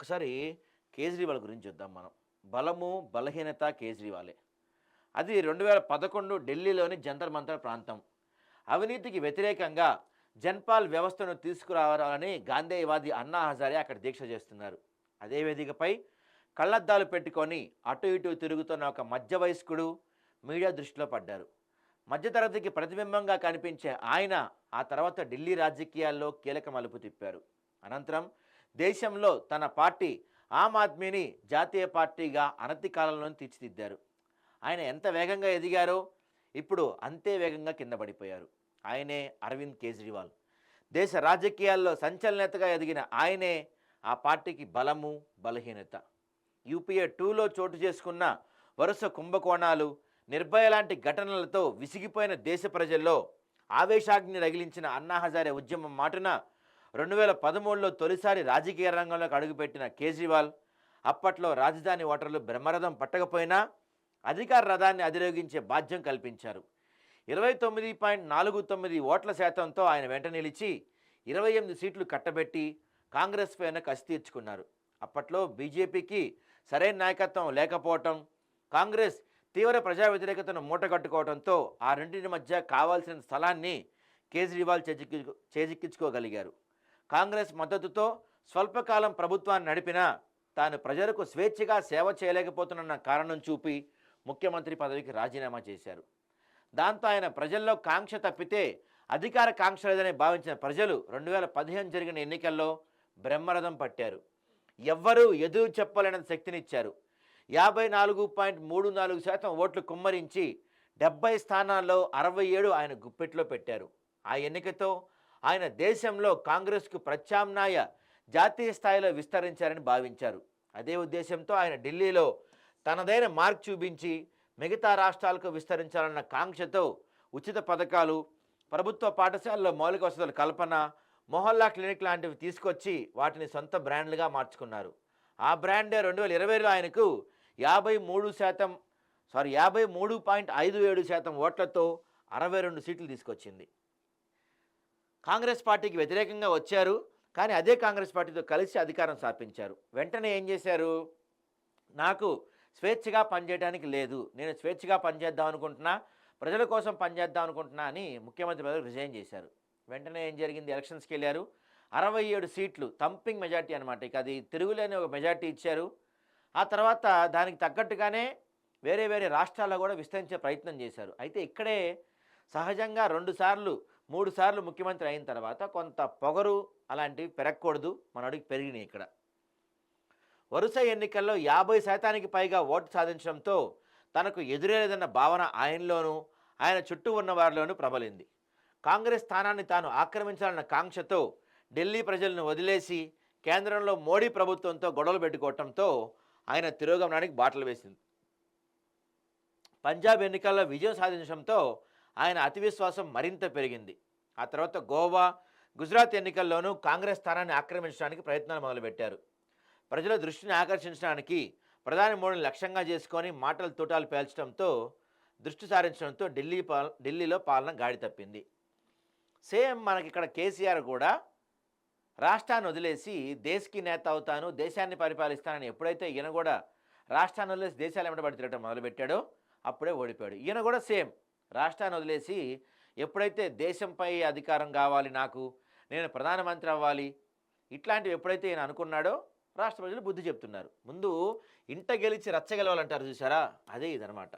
ఒక్కసారి కేజ్రీవాల్ గురించి చూద్దాం మనం. బలము బలహీనత కేజ్రీవాలే. అది రెండు వేల పదకొండు ఢిల్లీలోని జంతర్ మంతర్ ప్రాంతం. అవినీతికి వ్యతిరేకంగా జన్పాల్ వ్యవస్థను తీసుకురావాలని గాంధేయవాది అన్నా హజారే అక్కడ దీక్ష చేస్తున్నారు. అదే వేదికపై కళ్ళద్దాలు పెట్టుకొని అటు ఇటు తిరుగుతున్న ఒక మధ్య వయస్కుడు మీడియా దృష్టిలో పడ్డారు. మధ్యతరగతికి ప్రతిబింబంగా కనిపించే ఆయన ఆ తర్వాత ఢిల్లీ రాజకీయాల్లో కీలక మలుపు తిప్పారు. అనంతరం దేశంలో తన పార్టీ ఆమ్ ఆద్మీని జాతీయ పార్టీగా అనతి కాలంలో తీర్చిదిద్దారు. ఆయన ఎంత వేగంగా ఎదిగారో ఇప్పుడు అంతే వేగంగా కింద పడిపోయారు. ఆయనే అరవింద్ కేజ్రీవాల్. దేశ రాజకీయాల్లో సంచలనేతగా ఎదిగిన ఆయనే ఆ పార్టీకి బలము బలహీనత. యూపీఏ టూలో చోటు చేసుకున్న వరుస కుంభకోణాలు నిర్భయ లాంటి ఘటనలతో విసిగిపోయిన దేశ ప్రజల్లో ఆవేశాగ్ని రగిలించిన అన్నా హజారే ఉద్యమం మాటున రెండు వేల పదమూడులో తొలిసారి రాజకీయ రంగంలోకి అడుగుపెట్టిన కేజ్రీవాల్ అప్పట్లో రాజధాని ఓటర్లు బ్రహ్మరథం పట్టకపోయినా అధికార రథాన్ని అధిరోగించే బాధ్యం కల్పించారు. ఇరవై తొమ్మిది పాయింట్ నాలుగు తొమ్మిది ఓట్ల శాతంతో ఆయన వెంట నిలిచి ఇరవై ఎనిమిది సీట్లు కట్టబెట్టి కాంగ్రెస్ పైన కసి తీర్చుకున్నారు. అప్పట్లో బీజేపీకి సరైన నాయకత్వం లేకపోవటం కాంగ్రెస్ తీవ్ర ప్రజా వ్యతిరేకతను మూటగట్టుకోవడంతో ఆ రెండింటి మధ్య కావాల్సిన స్థలాన్ని కేజ్రీవాల్ చేజిక్కి చేజిక్కించుకోగలిగారు. కాంగ్రెస్ మద్దతుతో స్వల్పకాలం ప్రభుత్వాన్ని నడిపినా తాను ప్రజలకు స్వేచ్ఛగా సేవ చేయలేకపోతున్న కారణం చూపి ముఖ్యమంత్రి పదవికి రాజీనామా చేశారు. దాంతో ఆయన ప్రజల్లో కాంక్ష తప్పితే అధికార కాంక్ష లేదని భావించిన ప్రజలు రెండు వేల పదిహేను జరిగిన ఎన్నికల్లో బ్రహ్మరథం పట్టారు. ఎవ్వరూ ఎదురు చెప్పలేని శక్తినిచ్చారు. యాభై నాలుగు పాయింట్ మూడు నాలుగు శాతం ఓట్లు కుమ్మరించి డెబ్బై స్థానాల్లో అరవై ఏడు ఆయన గుప్పెట్లో పెట్టారు. ఆ ఎన్నికతో ఆయన దేశంలో కాంగ్రెస్కు ప్రత్యామ్నాయ జాతీయ స్థాయిలో విస్తరించారని భావించారు. అదే ఉద్దేశంతో ఆయన ఢిల్లీలో తనదైన మార్క్ చూపించి మిగతా రాష్ట్రాలకు విస్తరించాలన్న కాంక్షతో ఉచిత పథకాలు ప్రభుత్వ పాఠశాలలో మౌలిక వసతుల కల్పన మొహల్లా క్లినిక్ లాంటివి తీసుకొచ్చి వాటిని సొంత బ్రాండ్లుగా మార్చుకున్నారు. ఆ బ్రాండే రెండు వేల ఇరవైలో ఆయనకు యాభై మూడు శాతం సారీ యాభై మూడు పాయింట్ ఐదు ఏడు శాతం ఓట్లతో అరవై రెండు సీట్లు తీసుకొచ్చింది. కాంగ్రెస్ పార్టీకి వ్యతిరేకంగా వచ్చారు కానీ అదే కాంగ్రెస్ పార్టీతో కలిసి అధికారం స్థాపించారు వెంటనే ఏం చేశారు? నాకు స్వేచ్ఛగా పనిచేయడానికి లేదు. నేను స్వేచ్ఛగా పనిచేద్దాం అనుకుంటున్నా ప్రజల కోసం పనిచేద్దాం అనుకుంటున్నా అని ముఖ్యమంత్రి పదవి రిజైన్ చేశారు. వెంటనే ఏం జరిగింది? ఎలక్షన్స్కి వెళ్ళారు. అరవై ఏడు సీట్లు తంపింగ్ మెజార్టీ అనమాట ఇక అది తిరుగులేని ఒక మెజార్టీ ఇచ్చారు. ఆ తర్వాత దానికి తగ్గట్టుగానే వేరే వేరే రాష్ట్రాల్లో కూడా విస్తరించే ప్రయత్నం చేశారు. అయితే ఇక్కడే సహజంగా రెండుసార్లు మూడుసార్లు మూడు సార్లు ముఖ్యమంత్రి అయిన తర్వాత కొంత పొగరు అలాంటివి పెరగకూడదు. మన పెరిగినాయి ఇక్కడ. వరుస ఎన్నికల్లో యాభై శాతానికి పైగా ఓటు సాధించడంతో తనకు ఎదురేలేదన్న భావన ఆయనలోనూ ఆయన చుట్టూ ఉన్న వారిలోనూ ప్రబలింది. కాంగ్రెస్ స్థానాన్ని తాను ఆక్రమించాలన్న కాంక్షతో ఢిల్లీ ప్రజలను వదిలేసి కేంద్రంలో మోడీ ప్రభుత్వంతో గొడవలు పెట్టుకోవటంతో ఆయన తిరోగమనానికి బాటలు వేసింది. పంజాబ్ ఎన్నికల్లో విజయం సాధించడంతో ఆయన అతి విశ్వాసం మరింత పెరిగింది. ఆ తర్వాత గోవా గుజరాత్ ఎన్నికల్లోనూ కాంగ్రెస్ స్థానాన్ని ఆక్రమించడానికి ప్రయత్నాలు మొదలుపెట్టారు. ప్రజల దృష్టిని ఆకర్షించడానికి ప్రధాని మోడీని లక్ష్యంగా చేసుకొని మాటల తూటాలు పేల్చడంతో దృష్టి సారించడంతో ఢిల్లీ పాల ఢిల్లీలో పాలన గాడి తప్పింది. సేమ్ మనకి ఇక్కడ కేసీఆర్ కూడా రాష్ట్రాన్ని వదిలేసి దేశకి నేత అవుతాను దేశాన్ని పరిపాలిస్తానని ఎప్పుడైతే ఈయన కూడా రాష్ట్రాన్ని వదిలేసి దేశాలు వెంటబడి తిరగడం మొదలుపెట్టాడో అప్పుడే ఓడిపోయాడు. ఈయన కూడా సేమ్. రాష్ట్రాన్ని వదిలేసి ఎప్పుడైతే దేశంపై అధికారం కావాలి నాకు నేను ప్రధానమంత్రి అవ్వాలి ఇట్లాంటివి ఎప్పుడైతే ఈయన అనుకున్నాడో రాష్ట్ర ప్రజలు బుద్ధి చెప్తున్నారు. ముందు ఇంట గెలిచి రచ్చగలవాలంటారు చూసారా అదే ఇదనమాట